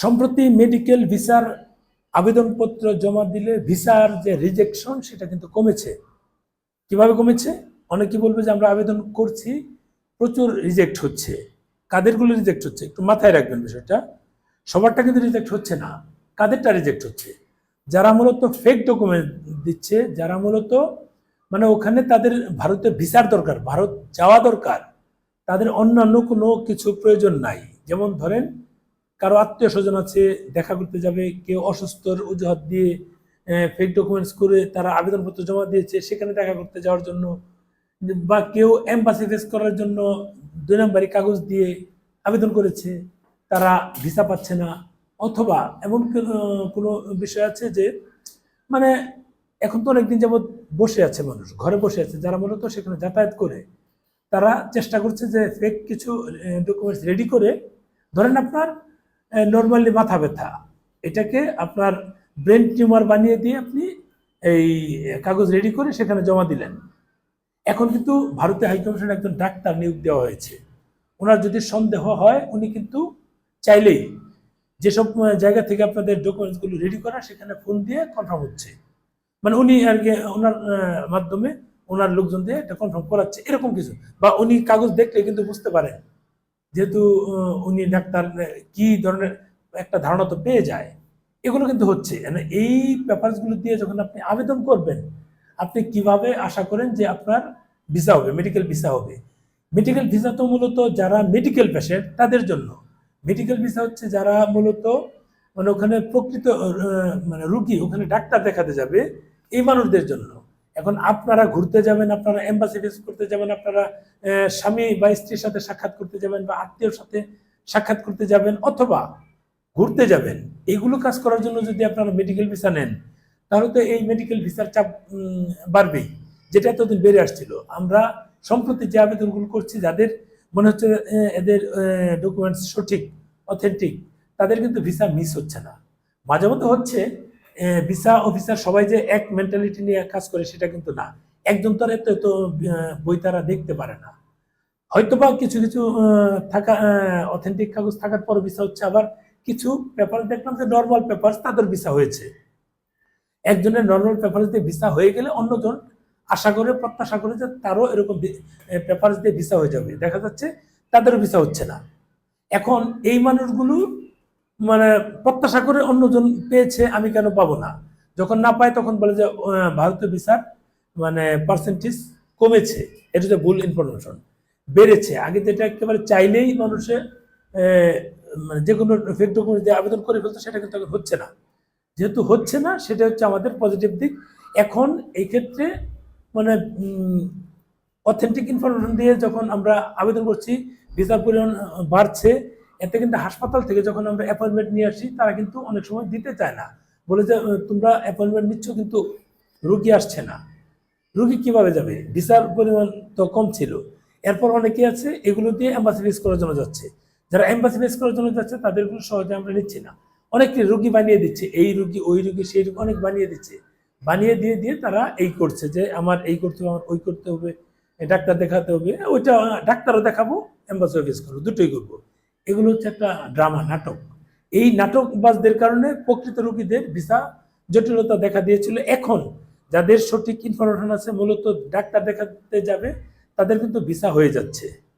সম্প্রতি মেডিকেল ভিসার আবেদনপত্র জমা দিলে ভিসার যে রিজেকশন সেটা কিন্তু কমেছে। কীভাবে কমেছে? অনেকে বলবে যে আমরা আবেদন করছি, প্রচুর রিজেক্ট হচ্ছে। কাদেরগুলো রিজেক্ট হচ্ছে? একটু মাথায় রাখবেন বিষয়টা। সবারটা কিন্তু রিজেক্ট হচ্ছে না, কাদেরটা রিজেক্ট হচ্ছে? যারা মূলত ফেক ডকুমেন্ট দিচ্ছে, যারা মূলত মানে ওখানে তাদের ভারতে ভিসার দরকার, ভারত যাওয়া দরকার, তাদের অন্যান্য কোনো কিছু প্রয়োজন নাই। যেমন ধরেন কারও আত্মীয় স্বজন আছে, দেখা করতে যাবে, কেউ অসুস্থর অজুহাত দিয়ে ফেক ডকুমেন্টস করে তারা আবেদনপত্র জমা দিয়েছে, সেখানে দেখা করতে যাওয়ার জন্য, বা কেউ এম্বাসি ফেস করার জন্য দুই নম্বরই কাগজ দিয়ে আবেদন করেছে, তারা ভিসা পাচ্ছে না, অথবা এমন কোনো- বিষয় আছে যে মানে এখন তো অনেকদিন যাবৎ বসে আছে মানুষ, ঘরে বসে আছে, যারা মূলত সেখানে যাতায়াত করে, তারা চেষ্টা করছে যে ফেক কিছু ডকুমেন্টস রেডি করে, ধরেন আপনার নর্মালি মাথা ব্যথা। এটাকে আপনার ব্রেন টিউমার বানিয়ে দিয়ে আপনি এই কাগজ রেডি করে সেখানে জমা দিলেন। এখন কিন্তু ভারতীয় হাইকমিশনে একজন ডাক্তার নিয়োগ দেওয়া হয়েছে। ওনার যদি সন্দেহ হয়, উনি কিন্তু চাইলেই যেসব জায়গা থেকে আপনাদের ডকুমেন্টসগুলো রেডি করা, সেখানে ফোন দিয়ে কনফার্ম হচ্ছে। মানে উনি আর কি, ওনার মাধ্যমে ওনার লোকজন দিয়ে এটা কনফার্ম করাচ্ছে। এরকম কিছু। বা উনি কাগজ দেখলে কিন্তু বুঝতে পারেন। যেহেতু উনি ডাক্তার কি ধরনের একটা ধারণা তো পেয়ে যায়, এগুলো কিন্তু হচ্ছে। মানে এই পেপারসগুলো দিয়ে যখন আপনি আবেদন করবেন, আপনি কীভাবে আশা করেন যে আপনার ভিসা হবে মেডিকেল ভিসা হবে? মেডিকেল ভিসা তো মূলত যারা মেডিকেল পেশেন্ট তাদের জন্য। মেডিকেল ভিসা হচ্ছে যারা মূলত মানে ওখানে প্রকৃত মানে রুগী, ওখানে ডাক্তার দেখাতে যাবে, এই মানুষদের জন্য। এখন আপনারা ঘুরতে যাবেন, আপনারা এম্বাসি ফেস করতে যাবেন, আপনারা স্বামী বা স্ত্রীর সাথে সাক্ষাৎ করতে যাবেন বা আত্মীয়র সাথে সাক্ষাৎ করতে যাবেন অথবা ঘুরতে যাবেন, এগুলো কাজ করার জন্য যদি আপনারা মেডিকেল ভিসা নেন, তাহলে তো এই মেডিকেল ভিসার চাপ বাড়বেই, যেটা এতদিন বেড়ে আসছিল। আমরা সম্প্রতি যে আবেদনগুলো করছি, যাদের মনে হচ্ছে এদের ডকুমেন্টস সঠিক অথেন্টিক তাদের কিন্তু ভিসা মিস হচ্ছে না। মাঝে মধ্যে হচ্ছে ভিসা অফিসার সবাই যে এক মেন্টালিটি নিয়ে কাজ করে, সেটা কিন্তু না। একজন তো আর এত এত বই তারা দেখতে পারে না। হয়তোবা কিছু কিছু থাকা অথেন্টিক কাগজ থাকার পর ভিসা হচ্ছে, আবার কিছু পেপার দেখলাম যে নর্মাল পেপার তাদের ভিসা হয়েছে। একজনের নর্মাল পেপার দিয়ে ভিসা হয়ে গেলে অন্যজন আশা করে, প্রত্যাশা করে যে তারও এরকম পেপার দিয়ে ভিসা হয়ে যাবে। দেখা যাচ্ছে তাদেরও ভিসা হচ্ছে না। এখন এই মানুষগুলো মানে প্রত্যাশা করে অন্যজন পেয়েছে আমি কেন পাবো না? যখন না পায় তখন বলে যে ভারতীয় ভিসার মানে পার্সেন্টেজ কমেছে। এটা হচ্ছে ভুল ইনফরমেশন বেড়েছে। আগে যেটা একেবারে চাইলেই মানুষের আহ, মানে যে কোনো ফেক ডকুমেন্ট দিয়ে আবেদন করে ফেলতো সেটা কিন্তু হচ্ছে না। যেহেতু হচ্ছে না সেটা হচ্ছে আমাদের পজিটিভ দিক। এখন এই ক্ষেত্রে মানে অথেন্টিক ইনফরমেশন দিয়ে যখন আমরা আবেদন করছি ভিসার পরিমাণ বাড়ছে এতে কিন্তু হাসপাতাল থেকে যখন আমরা অ্যাপয়েন্টমেন্ট নিয়ে আসি, তারা কিন্তু অনেক সময় দিতে চায় না। বলে যে তোমরা অ্যাপয়েন্টমেন্ট নিচ্ছ কিন্তু রুগী আসছে না। রুগী কীভাবে যাবে? ভিসার পরিমাণ তো কম ছিল। এরপর অনেকে আছে, এগুলো দিয়ে এম্বাসি ফেস করার জন্য যাচ্ছে। যারা এম্বাসি ফেস করার জন্য যাচ্ছে, তাদেরগুলো সহজে আমরা নিচ্ছি না। অনেকে রুগী বানিয়ে দিচ্ছে, এই রুগী, ওই রুগী, সেই রুগী, অনেক বানিয়ে দিচ্ছে। বানিয়ে দিয়ে দিয়ে তারা এই করছে যে, আমার এই করতে হবে, আমার ওই করতে হবে ডাক্তার দেখাতে হবে। ওইটা, ডাক্তারও দেখাবো এম্বাসি ফেস করব, দুটোই করব। এগুলো হচ্ছে একটা ড্রামা, নাটক। এই নাটকবাজদের কারণে প্রকৃত রোগীদের ভিসা জটিলতা দেখা দিয়েছিল। এখন যাদের সঠিক ইনফরমেশন আছে, মূলত ডাক্তার দেখাতে যাবে, তাদের কিন্তু ভিসা হয়ে যাচ্ছে।